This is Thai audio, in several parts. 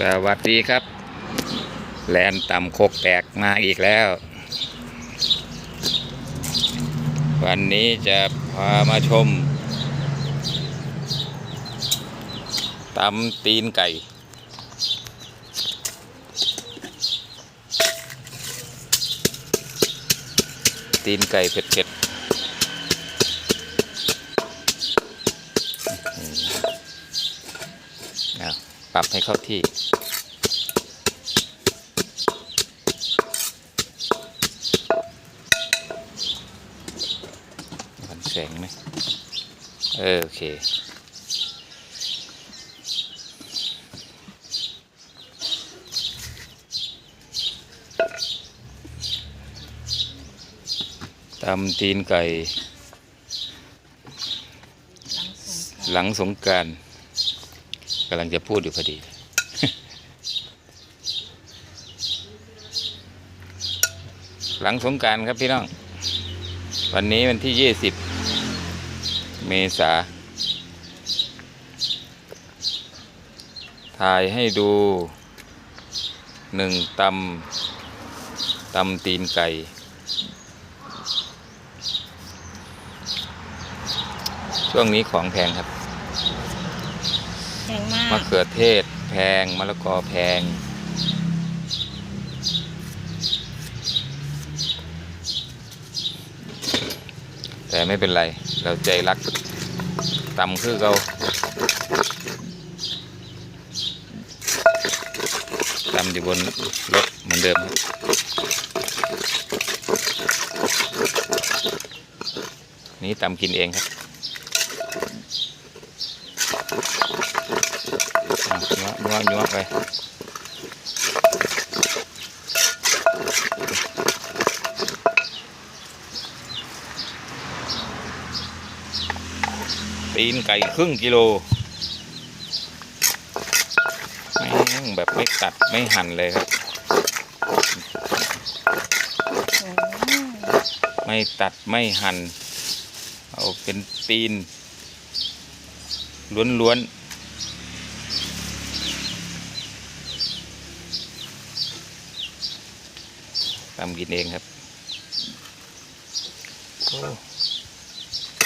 สวัสดีครับ แลนต่ำโคกแตกมาอีกแล้ว วันนี้จะพามาชมตำตีนไก่ ตีนไก่เผ็ดๆอ้าว ปรับให้เข้าที่ มันแสงไหมเออโอเค ตำตีนไก่ หลังสงกรารำลังจะพูดอยู่พอดี หลังสงการครับพี่น้อง วันนี้วันที่ยี่สิบเมษาถ่ายให้ดูหนึ่งตำตำตีนไก่ช่วงนี้ของแพงครับ มะเขือเทศแพงมะละกอแพง แต่ไม่เป็นไร เราใจรักตำคือเราตำอยู่บนรถเหมือนเดิมนี่ตำกินเองครับอะ ยัวยัวไปตีนไก่ครึ่งกิโลแม่แบบไม่ตัดไม่หั่นเลยครับ ไม่ตัดไม่หั่น เอาเป็นตีนล้วนๆำกินเองครับโอ้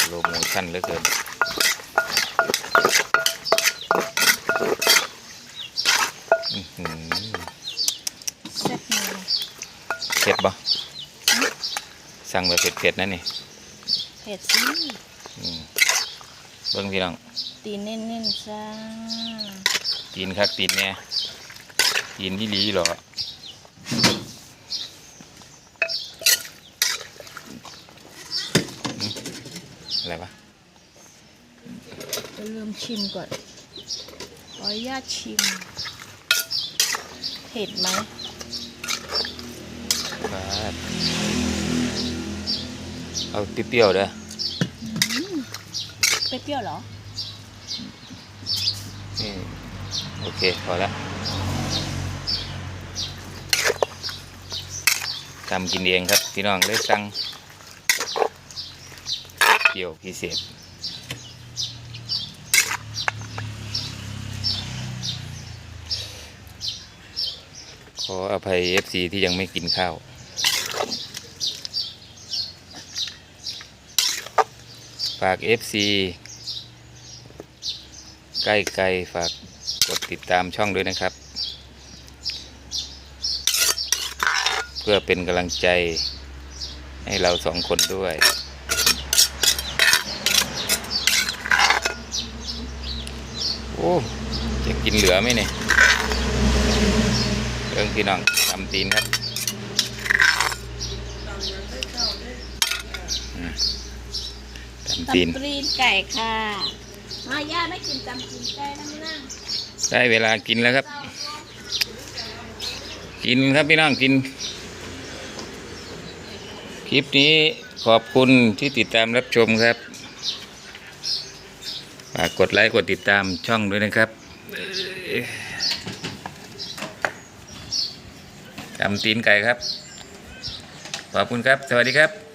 โลโมชั่นเหลือเกินอื้อหือแซ่บมากเผ็ดปะสั่งแบบเผ็ดๆนั่นนี่เผ็ดสิอืมเบิ้งพี่น้อง ตีนเน้นๆจ้าตีนคักตีนเนี่ยตีนที่ลีเหรอ อะไรวะจะเริ่มชิมก่อนขออนุญาตชิม เผ็ดไหมบาดเอาเปรี้ยวๆเด้ออืมเปรี้ยวๆเหรอ นี่โอเค พอแล้วทำกินเองครับ พี่น้องเลยสั่ง เปรี้ยวพิเศษ ขออภัย FC ที่ยังไม่กินข้าวฝาก FC ใกล้ๆฝากกดติดตามช่องด้วยนะครับ เพื่อเป็นกำลังใจให้เราสองคนด้วย โอ้จะกินเหลือไหมเนี่ยเรื่องพี่น้องทำตีนครับอืมทำตีนตำตีนไก่ค่ะ มาย่าไม่กินตำตีนไก่นะไม่นั่งได้เวลากินแล้วครับ กินครับพี่น้องกิน คลิปนี้ขอบคุณที่ติดตามรับชมครับ ฝากกดไลค์กดติดตามช่องด้วยนะครับจำตีนไก่ครับ ขอบคุณครับ สวัสดีครับ